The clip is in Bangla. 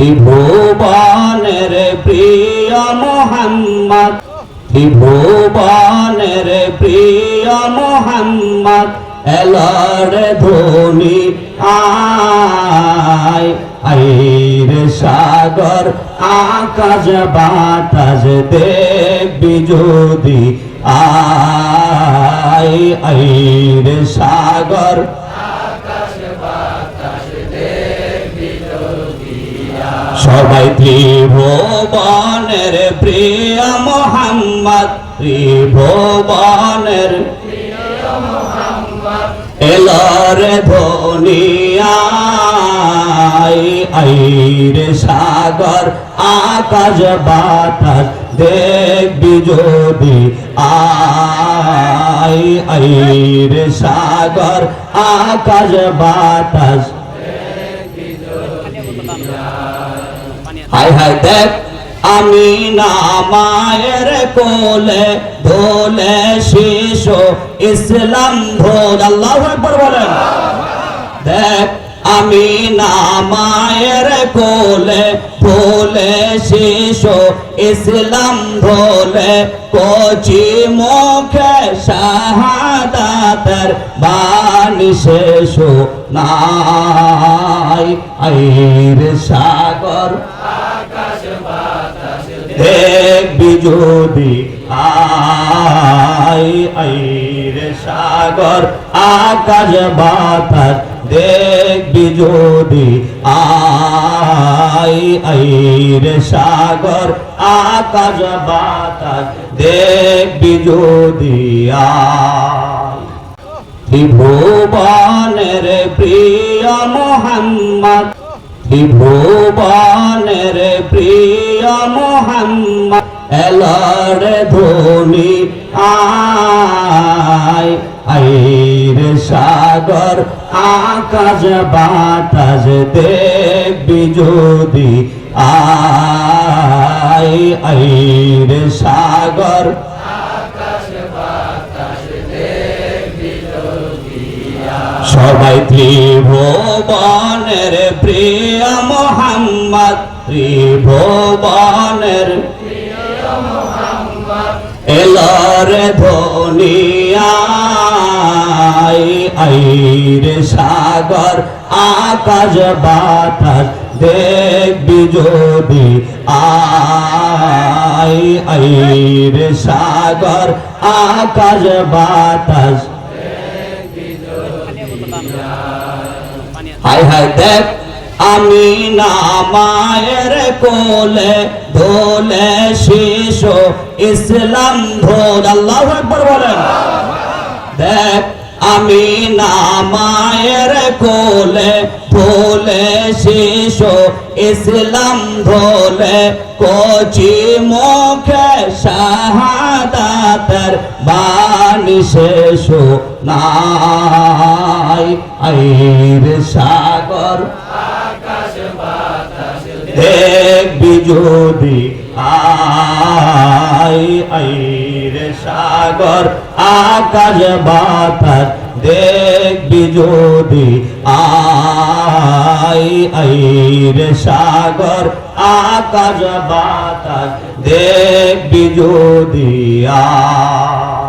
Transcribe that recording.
ত্রিভুবনের প্রিয় মোহাম্মদ ত্রিভুবনের প্রিয় মোহাম্মদ, এলর ধোনি আয়, আইর সাগর, আকাশ বাতাস দেখবি যদি আয়, আইর সাগর সবাই ত্রিভুবনের প্রিয় মোহাম্মদ, ত্রিভুবনের এলরে ধনিয়াই আইরে সাগর, আকাশ বাতাস দেখবি যদি আই আইরে সাগর, আকাশ বাতাস হায় হায় দেখ, আমি না মায়ের কোলে ধোলে শিশু ইসলাম ধোল আল্লাহ একবার বলেন। দেখ, আমি না মায়ের কোলে ধোলে শিশু ইসলাম ধোলে কচি মুখে শাহাদাতের বাণী শেষ নাই। আইর সাগর। দেখবি যদি আই আইর সাগর, আকাশ, বাতাস, দেখবি যদি আই আইর সাগর, আকাশ, বাতাস, দেখবি যদি আই। ত্রিভুবনের প্রিয় মোহাম্মদ ত্রিভুবনের প্রিয় মোহাম্মদ, এলর ধোনি আয়। আইর সাগর, আকাশ বাতাস দেখবি যদি আয়। আইর সাগর সবাই ত্রিভুবনের প্রিয় মোহাম্মদ, ত্রিভুবনের এলর ধনিয়াই আইর সাগর, আকাশ, বাতাস, দেখবি যদি আই আইর সাগর, আকাশ, বাতাস দেখ, আমি না মায়ের কোলে ধোলে ইসলাম ধোল। আল্লাহ একবার বলেন। দেখ, আমি না মায়ের কোলে ধোলে ইসলাম ধোলে কচি মুখে শাহাদাতের বাণী শেষ নাই। আইর সাগর দেখবি যদি আই আইর সাগর, আকাশ বাতাস দেখবি যদি আই আইর সাগর, আকাশ বাতাস দেখবি যদি আ